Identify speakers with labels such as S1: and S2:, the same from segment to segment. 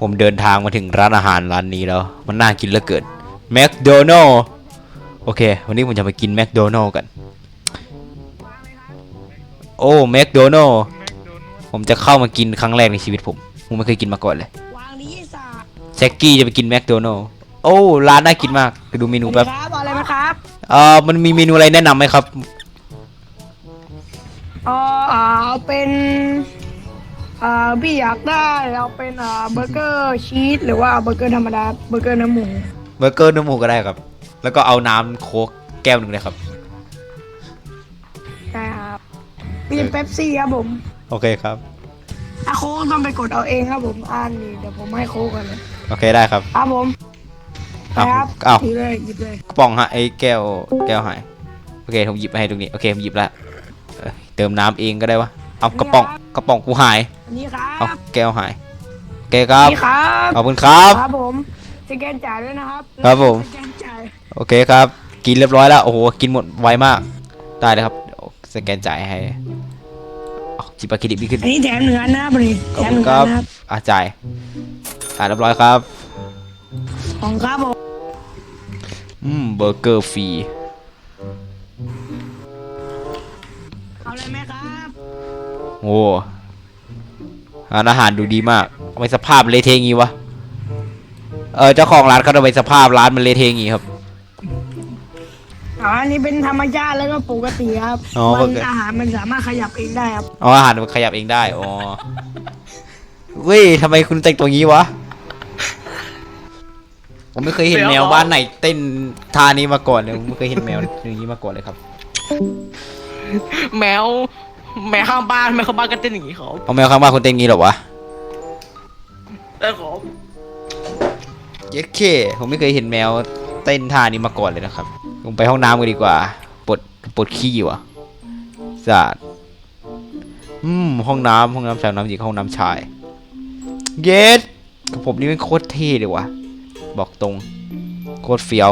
S1: ผมเดินทางมาถึงร้านอาหารร้านนี้แล้ว มันน่ากินเหลือเกินแมคโดนัลโอเค วันนี้ผมจะมากินแมคโดนัลกัน โอ้แมคโดนัลผมจะเข้ามากินครั้งแรกในชีวิตผม ผมไม่เคยกินมาก่อนเลย
S2: วางนี้สา
S1: แจ็คกี้จะไปกินแมคโดนัลโอ้ ร้านน่ากินมากไปดูเมนูแป๊บ
S2: ครับเอาอะไรไหมครับ
S1: เอ่อ มันมีเมนูอะไรแนะนำไหมครับ
S2: เออเอาเป็น อ่าพี่อยากได้เอาเป็นอ่าเบอร์เกอร์ชีสหรือว่าเบอร์เกอร์ธรรมดาเบอร์เกอร์เนื้อหมู
S1: เบอร์เกอร์เนื้อหมูก็ได้ครับ แล้วก็เอาน้ำโค้กแก้วหนึ่งเลยครับ
S2: ใช่ครับมีเป๊ปซี่ครับผม
S1: โอเคครับ
S2: ถ้าโค้กต้องไปกดเอาเองครับผมอ่านนี่เดี๋ยวผมให้โค้กกันเลย
S1: โอเคได้ครับ
S2: ครับผม
S1: อ้าว
S2: ครับ
S1: อ้าว
S2: หยิบเลยหยิบเลย
S1: กระป๋องฮะไอ้แก้วแก้วหายโอเคผมหยิบมาให้ตรงนี้โอเคผมหยิบละเอ้ยเติมน้ำเองก็ได้วะเอากระป๋อง กระป๋องกูหาย
S2: อันนี้ครั
S1: เอา
S2: บ
S1: แก้วหายโอเคครับ
S2: นี่ครับ
S1: ขอบคุณครับ
S2: ครับผมสแกนจ่ายด้วยนะครับ
S1: ครับผม
S2: สแกนจ่าย
S1: โอเคครับ กินเรียบร้อยแล้วโอ้โหกินหมดไวมากได้เลยครับเดี๋ยวสแกนจ่ายให้เอาจิบปาคิดิบนี่ขึ้น
S2: อันนี้แถมหนึ่งอันนะครับนี่
S1: ขอบ
S2: แถม
S1: คุ
S2: ห
S1: ณ
S2: นึ่ง
S1: ค
S2: อั
S1: รับ
S2: นนะครับ
S1: อาจ่ายจ่ายเรียบร้อยครับ
S2: ของครับผม
S1: อืม เบอร์เกอร์ฟรี
S2: เอาเลยไหมครับ
S1: โอ้ ร้านอาหารดูดีมากทำไมสภาพเละเทะงี้วะ เออเจ้าของร้านเขาทำไมสภาพร้านมันเละเทะงี้ครับ
S2: อ๋ออันนี้เป็นธรรมชาติแล้วก็ปกติครับ
S1: อ๋อ
S2: มัน
S1: ปกติ
S2: อาหารมันสามารถขยับเองได้ครับ
S1: อ๋ออาหารมันขยับเองได้ อ๋อ เว้ยทำไมคุณแต่งตัวงี้วะ ผมไม่เคยเห็นแมวบ้านไหนเต้นท่านี้มาก่อนเลย ผมไม่เคยเห็นแมวอย่างนี้มาก่อนเลยครับ
S3: แมว แมวข้างบ้านแมวข้างบ้านก็เต้นอย่างนี้เขา
S1: เอาแมวข้างบ้านคุณเต้นงี้เหรอวะ
S3: แล้วเขา
S1: เย็ดเคผมไม่เคยเห็นแมวเต้นท่านี้มาก่อนเลยนะครับลงไปห้องน้ำกันดีกว่าปวดปวดขี้ว่ะสะอาดอืมห้องน้ำห้องน้ำชายห้องน้ำหญิงห้องน้ำชาย เย็ดกับผมนี่เป็นโคตรเท่เลยว่ะบอกตรงโคตรเฟี้ยว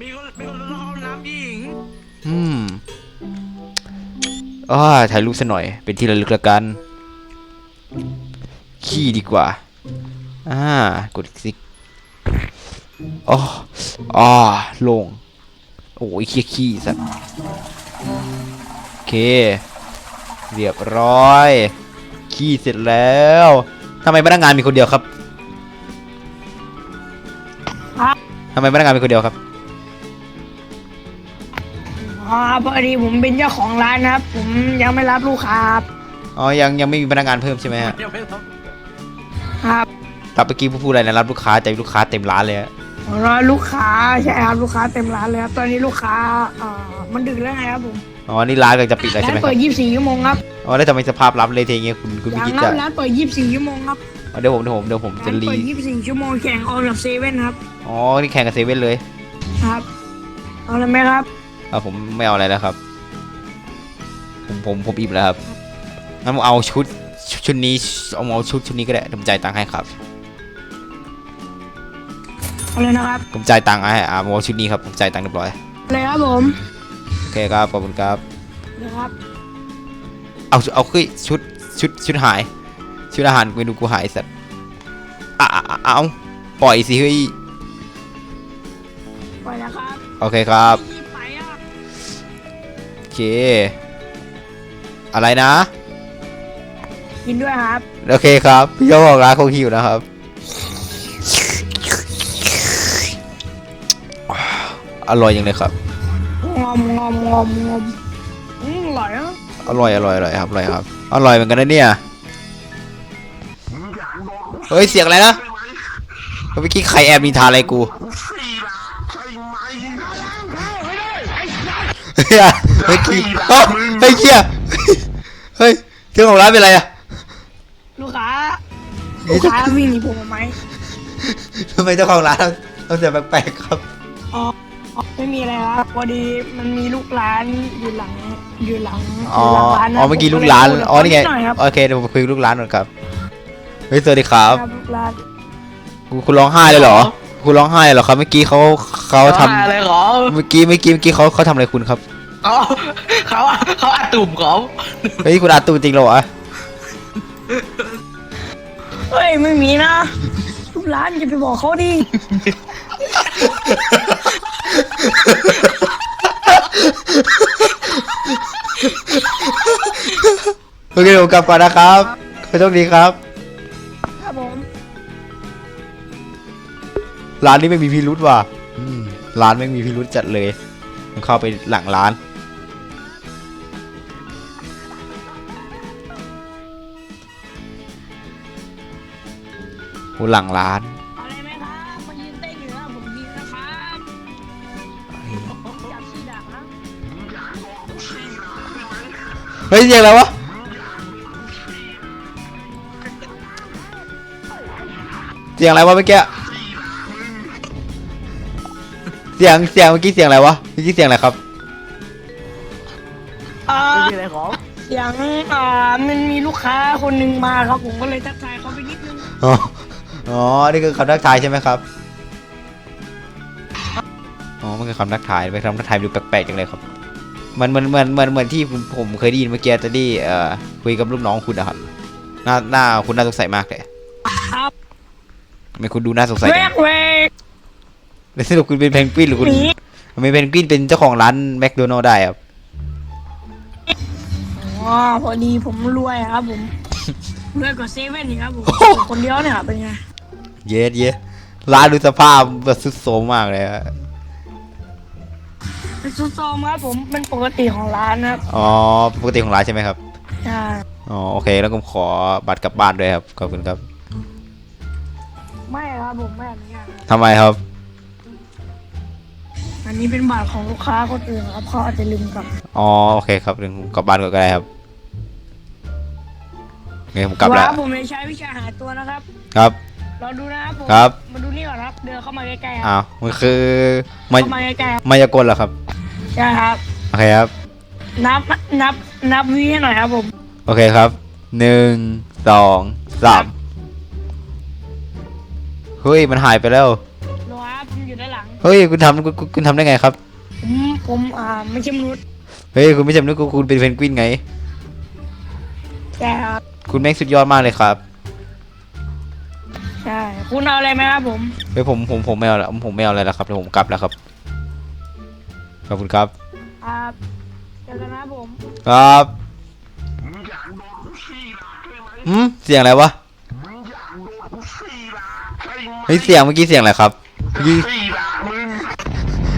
S3: มีคนมีคนรอน้ำหญิง
S1: อืม อ่าถ่ายรูปซะหน่อย เป็นที่ระลึกละกัน ขี้ดีกว่า อ่า กดคลิกอ๋ออ๋อลง โอ้ยขี้ขี้สัตว์โอเค เรียบร้อย ขี้เสร็จแล้วทำไมพนักงานมีคนเดียวครับทำไมพนักงานมีคนเดียวครับ
S2: อ๋อพอดีผมเป็นเจ้าของร้านนะครับ ผมยังไม่รับลูกค้าครับ
S1: อ๋อยังยังไม่มีพนักงานเพิ่มใช่ไหมฮะ
S3: ยังไม่รับ
S2: ครับ
S1: รับเมื่อกี้พูดอะไรนะรับลูกค้าใจลูกค้าเต็มร้านเลยฮะ
S2: รอลูกค้าใช่ครับลูกค้าเต็มร้านเลยครับตอนนี้ลูกค้าเอ่อมันดึกแล้วไงครับผม
S1: อ๋อนี่ร้านกำลังจะปิดแล้ว
S2: ร้า
S1: ใช่
S2: น
S1: ไหมค
S2: เปิ
S1: รับ
S2: ด 24ชั่วโมงครับ
S1: อ๋อแล้วทำไมสภาพรับเละเทะอย่างเงี้ยคุณคุณ
S2: อ
S1: ไม่
S2: ย่าง
S1: คิด
S2: นั้
S1: จะ
S2: นร้านเปิด 24ชั่วโมงครับ
S1: อ๋อเดี๋ยวผมเดี๋ยวผมเดี๋ยวผมจะ
S2: ร้าน
S1: รี
S2: เปิด 24 ชั่วโมงแข่งออกกับเซเว่นครับ
S1: อ๋อนี่แข่งกับเซเว่นเลย
S2: ครับเอาเลยไหมครับ
S1: อ่าผมไม่เอาอะไรแล้วครับ ผมผมผมอิ่มแล้วครับงั้นผมเอาชุดชุดชุดนี้เอาเอาชุดชุดนี้ก็ได้เดี๋ยวผมจ่ายตังค์ให้ครับ
S2: เอาเลยนะครับ
S1: ผมจ่ายตังค์ให้อ่าผมเอาชุดนี้ครับผมจ่ายตังค์เรียบร้อย
S2: เลยครับผม
S1: โอเคครับขอบคุณครับ
S2: เลยครับ
S1: เอาเอาคือชุดชุดชุดหาย ชุดอาหารเมนูกูหายไอ้สัตว์อะอะอะเอาปล่อยสิเฮ้ย
S2: ปล่อยแล้วครับ
S1: โอเคครับ
S2: รีบไปอะ
S1: โอ เค อะไรนะ
S2: กินด้วยครับ
S1: โอเคครับ พี่เจ้าของร้านคงหิวนะครับ อร่อยยังเลยครับ
S2: งอมงอมงอมงอมอืมอร่อยอะ
S1: อร่อยอร่อยอร่อยครับอร่อยครับ อร่อยเหมือนกันนะเนี่ย เฮ้ยเสียงอะไรนะเมื่อกี้ใครแอบนินทาอะไรกู เฮ้ยเฮ้ยขี้เอ้าเฮ้ยเขี้ยเฮ้ยเจ้าของร้านเป็นไรอะ
S2: ลูกค้าลูกค้าวิ่งหนีผมไหม
S1: ทำไมเจ้าของร้านต้องเสียงแปลกๆครับ
S2: อ๋ออ๋อไม่มีอะไรครับพอดีมันมีลูกร้านอยู่หลังอยู่หลัง
S1: อ๋อ
S2: ยู่หลังร้านนะ
S1: อ๋อเมื่อกี้ลูกร้าน
S2: ผมเลย
S1: อ๋อนี่ไง
S2: ดหน่อยครับ
S1: โอเคเดี๋ยวผมคุยกับลูกร้านก่อนครับเฮ้ยสวัสดีครับ
S2: ครับลูกร้าน
S1: คุณคุณร้องไห้เลยเหรอ คุณร้องไห้เหรอครับ เมื่อกี้เขาเขาท
S3: อะไรเหรอำ
S1: เมื่อกี้เมื่อกี้เมื่อกี้เขาเขาทำอะไรคุณครับ
S3: เขาเขาเขาอัดตุ่มเขา
S1: เฮ้ยคุณอาตูจริงเหรอวะ
S2: เฮ้ยไม่มีนะทุกร้านอย่าไปบอกเขาดิ
S1: โอเคผมกลับก่อนนะครับขอโชคดีครับ
S2: ครับผม
S1: ร้านนี้ไม่มีพิรุษว่ะอืมร้านไม่มีพิรุษจัดเลยต้องเข้าไปหลังร้าน หหลังร้าน
S2: อะไรไหมครับมายืนเต้นอยู่นะผมยิงนะครับจับชีดักนะ
S1: เฮ้ยเสียงอะไรวะเสียงอะไรวะเมื่อกี้เสียงเสียงเมื่อกี้เสียงอะไรวะเมื่อกี้เสียงอะไรครับ
S2: อ่า
S3: ไม่มีอะไรของ
S2: เสียงอ่ามันมีลูกค้าคนหนึ่งมาครับผมก็เลยทักทายเขาไปนิดนึง
S1: อ๋อ อ๋อ นี่คือคำทักทายใช่ไหมครับ อ๋อ มันคือคำทักทายไปคำทักทายดูแปลกๆจังเลยครับ มันเหมือนเหมือนเหมือนเหมือนที่ผมผมเคยได้ยินเมื่อกี้จะได้เอ่อคุยกับลูกน้องคุณนะครับ หน้าหน้าคุณน่าสงสัยมากเลย
S2: ครับ
S1: ทำไมคุณดูน่าสงสัย
S2: แว
S1: จัง
S2: กแวก
S1: แล้วสรุปคุณเป็นเพนกวินหรือคุณ
S2: หนี
S1: ทำไมเพนกวินเป็นเจ้าของร้านแมคโดนัลด์ได้ครับ
S2: อ๋อพอดีผมรวยครับผมรวยกว่าเซเว่นอีกครับผมคนเดียวเนี่ยเป็นไง
S1: เย็ดเย็ดร้านดูสภาพแบบสุดโทรมมากเลยอะ
S2: เป็นซุปซอมครับผมเป็นปกติของร้านนะครับ
S1: อ๋อปกติของร้านใช่ไหมครับ
S2: ใช่
S1: อ๋อโอเคแล้วผมขอบัตรกลับบ้านด้วยครับขอบคุณครับ
S2: ไม่ครับผมไม่อนุญาตครับ
S1: ทำไมครับ
S2: อันนี้เป็นบัตรของลูกค้าคนอื่นครับเขาอาจจะลืมกลับ
S1: อ๋อโอเคครับเดี๋ยวผมกลับบ้านก่อนก็ได้ครับโอเคผมกลับแล้ว
S2: ว่าผมจะใช้วิชาหาตัวนะครับ
S1: ครับ
S2: รอดูนะครับผม
S1: ครับ
S2: มาดูนี่ก่อนครับ เดินเข้ามาใกล้ๆครับ
S1: อ้าวมันคือมา
S2: เข้ามาใกล้ๆครับ
S1: มายากลเหรอครับ
S2: ใช่ครับ
S1: โอเคครับ
S2: นับนับนับวิให้หน่อยครับผม
S1: โอเคครับหนึ่งสองสามเฮ้ยมันหายไปแล้ว
S2: รอครับผมอยู่ด้านหลัง
S1: เฮ้ยคุณทำคุณคุณคุณทำได้ไงครับ
S2: ผมผมอ่าไม่ใช่มนุษย์
S1: เฮ้ยคุณไม่ใช่มนุษย์คุณคุณเป็นเพนกวินไง
S2: ใช่ครับ
S1: คุณแม่งสุดยอดมากเลยครับ
S2: ใช่ คุณเอาอะไรไหมครับผม
S1: เฮ้ยผมผมผมไม่เอาละผมไม่เอาอะไรแล้วครับเดี๋ยวผมกลับแล้วครับขอบคุณครับ
S2: ครับเจอกันนะครับผม
S1: ครับหืมเสียงอะไรวะเฮ้ยเสียงเมื่อกี้เสียงอะไรครับเมื่อกี้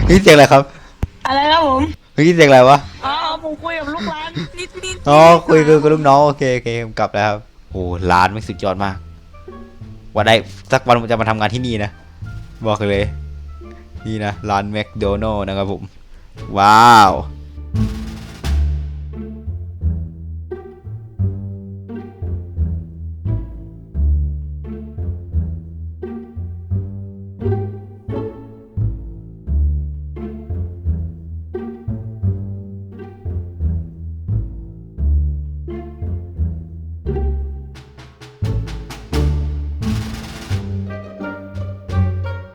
S1: เฮ้ยเสียงอะไรครับ
S2: อะไรครับผม
S1: เมื่อกี้เสียงอะไรวะ
S2: อ๋อผมคุยกับลูกร้านนิดนิด
S1: อ๋อคุยกับลูกน้องโอเคโอเคผมกลับแล้วครับโอ้ร้านไม่งสุดยอดมาก ว่าได้สักวันผมจะมาทำงานที่นี่นะ บอกเลย นี่นะร้านแมคโดนัลล์นะครับผม ว้าว